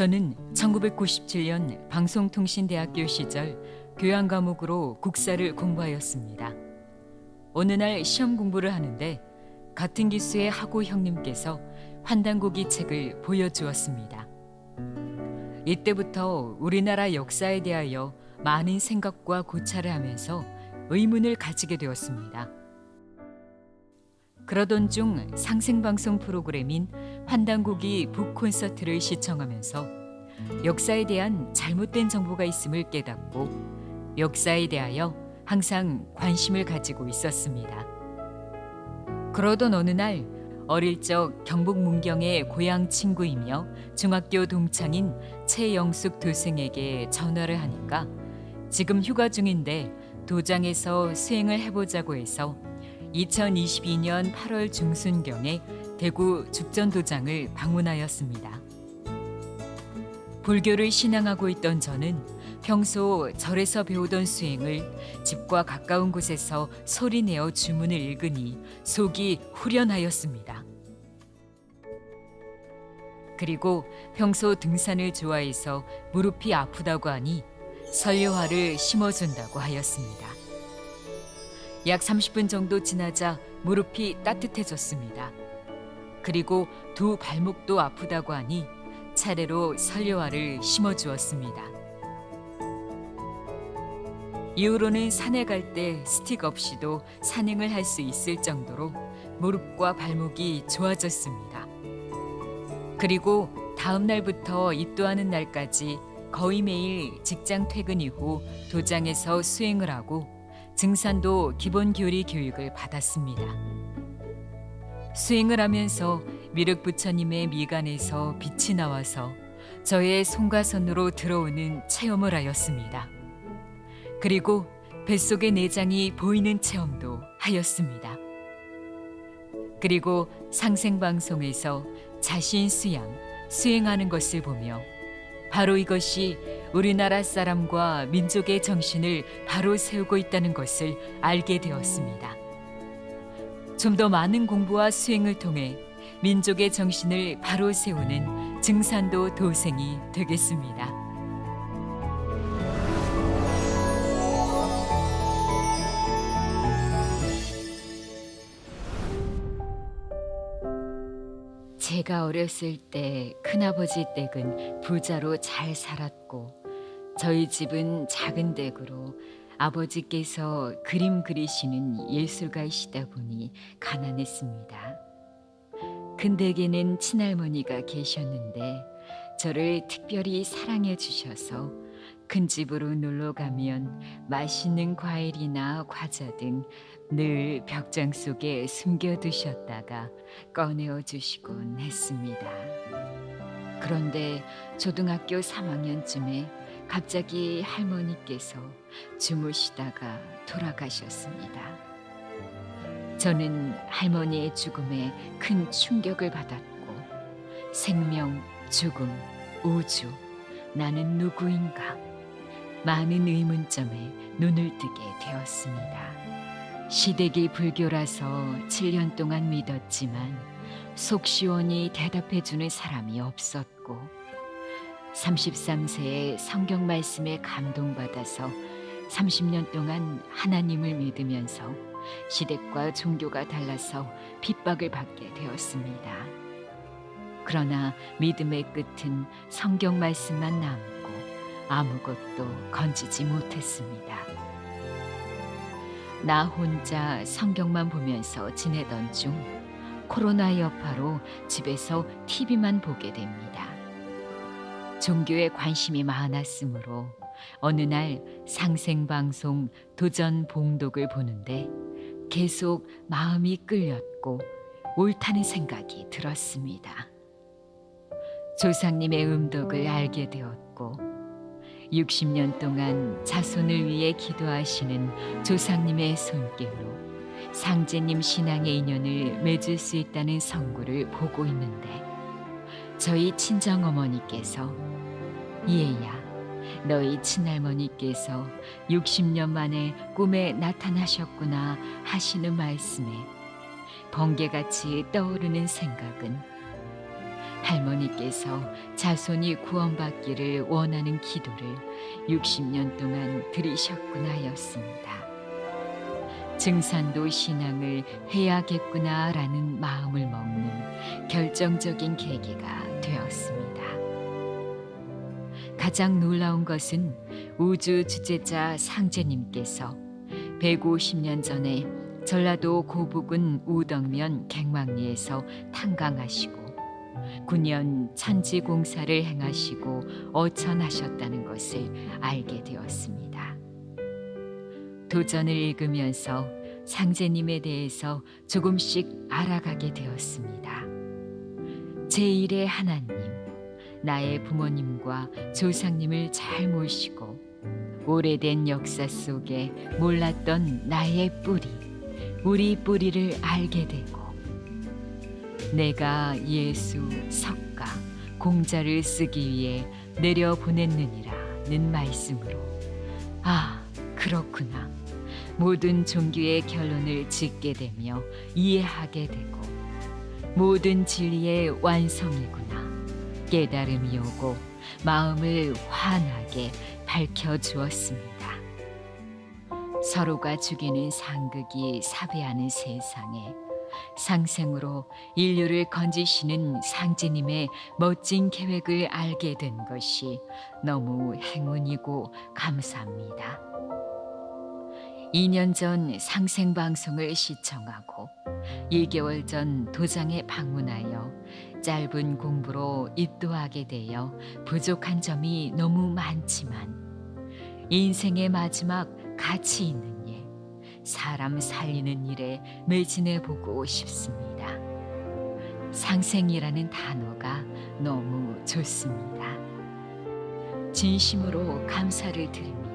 저는 1997년 방송통신대학교 시절 교양 과목으로 국사를 공부하였습니다. 어느 날 시험 공부를 하는데 같은 기수의 하고 형님께서 환단고기 책을 보여주었습니다. 이때부터 우리나라 역사에 대하여 많은 생각과 고찰을 하면서 의문을 가지게 되었습니다. 그러던 중 상생방송 프로그램인 환단고기 북콘서트를 시청하면서 역사에 대한 잘못된 정보가 있음을 깨닫고 역사에 대하여 항상 관심을 가지고 있었습니다. 그러던 어느 날 어릴 적 경북 문경의 고향 친구이며 중학교 동창인 최영숙 도생에게 전화를 하니까 지금 휴가 중인데 도장에서 수행을 해보자고 해서 2022년 8월 중순경에 대구 죽전도장을 방문하였습니다. 불교를 신앙하고 있던 저는 평소 절에서 배우던 수행을 집과 가까운 곳에서 소리내어 주문을 읽으니 속이 후련하였습니다. 그리고 평소 등산을 좋아해서 무릎이 아프다고 하니 설료화를 심어준다고 하였습니다. 약 30분 정도 지나자 무릎이 따뜻해졌습니다. 그리고 두 발목도 아프다고 하니 차례로 설료화를 심어 주었습니다. 이후로는 산에 갈 때 스틱 없이도 산행을 할 수 있을 정도로 무릎과 발목이 좋아졌습니다. 그리고 다음 날부터 입도하는 날까지 거의 매일 직장 퇴근 이후 도장에서 수행을 하고 증산도 기본 교리 교육을 받았습니다. 수행을 하면서 미륵 부처님의 미간에서 빛이 나와서 저의 손과 손으로 들어오는 체험을 하였습니다. 그리고 뱃속의 내장이 보이는 체험도 하였습니다. 그리고 상생방송에서 자신 수양, 수행하는 것을 보며 바로 이것이 우리나라 사람과 민족의 정신을 바로 세우고 있다는 것을 알게 되었습니다. 좀 더 많은 공부와 수행을 통해 민족의 정신을 바로 세우는 증산도 도생이 되겠습니다. 제가 어렸을 때 큰아버지 댁은 부자로 잘 살았고 저희 집은 작은 댁으로 아버지께서 그림 그리시는 예술가이시다 보니 가난했습니다. 큰 댁에는 친할머니가 계셨는데 저를 특별히 사랑해 주셔서 큰 집으로 놀러 가면 맛있는 과일이나 과자 등 늘 벽장 속에 숨겨두셨다가 꺼내어 주시곤 했습니다. 그런데 초등학교 3학년쯤에 갑자기 할머니께서 주무시다가 돌아가셨습니다. 저는 할머니의 죽음에 큰 충격을 받았고 생명, 죽음, 우주, 나는 누구인가? 많은 의문점에 눈을 뜨게 되었습니다. 시댁이 불교라서 7년 동안 믿었지만 속 시원히 대답해 주는 사람이 없었고 33세에 성경 말씀에 감동받아서 30년 동안 하나님을 믿으면서 시댁과 종교가 달라서 핍박을 받게 되었습니다. 그러나 믿음의 끝은 성경 말씀만 남고 아무것도 건지지 못했습니다. 나 혼자 성경만 보면서 지내던 중 코로나 여파로 집에서 TV만 보게 됩니다. 종교에 관심이 많았으므로 어느 날 상생방송 도전 봉독을 보는데 계속 마음이 끌렸고 옳다는 생각이 들었습니다. 조상님의 음덕을 알게 되었고 60년 동안 자손을 위해 기도하시는 조상님의 손길로 상제님 신앙의 인연을 맺을 수 있다는 성구를 보고 있는데 저희 친정 어머니께서 얘야 너희 친할머니께서 60년 만에 꿈에 나타나셨구나 하시는 말씀에 번개같이 떠오르는 생각은 할머니께서 자손이 구원받기를 원하는 기도를 60년 동안 들으셨구나 였습니다. 증산도 신앙을 해야겠구나라는 마음을 먹는 결정적인 계기가 되었습니다. 가장 놀라운 것은 우주 주제자 상제님께서 150년 전에 전라도 고북은 우덕면 갱망리에서 탄강하시고 9년 천지 공사를 행하시고 어천하셨다는 것을 알게 되었습니다. 도전을 읽으면서 상제님에 대해서 조금씩 알아가게 되었습니다. 제1의 하나님, 나의 부모님과 조상님을 잘 모시고 오래된 역사 속에 몰랐던 나의 뿌리, 우리 뿌리를 알게 되고 내가 예수 석가 공자를 쓰기 위해 내려 보냈느니라는 말씀으로. 아 그렇구나. 모든 종교의 결론을 짓게 되며 이해하게 되고 모든 진리의 완성이구나. 깨달음이 오고 마음을 환하게 밝혀 주었습니다. 서로가 죽이는 상극이 사배하는 세상에 상생으로 인류를 건지시는 상제님의 멋진 계획을 알게 된 것이 너무 행운이고 감사합니다. 2년 전 상생 방송을 시청하고 2개월 전 도장에 방문하여 짧은 공부로 입도하게 되어 부족한 점이 너무 많지만 인생의 마지막 가치 있는 일, 사람 살리는 일에 매진해 보고 싶습니다. 상생이라는 단어가 너무 좋습니다. 진심으로 감사를 드립니다.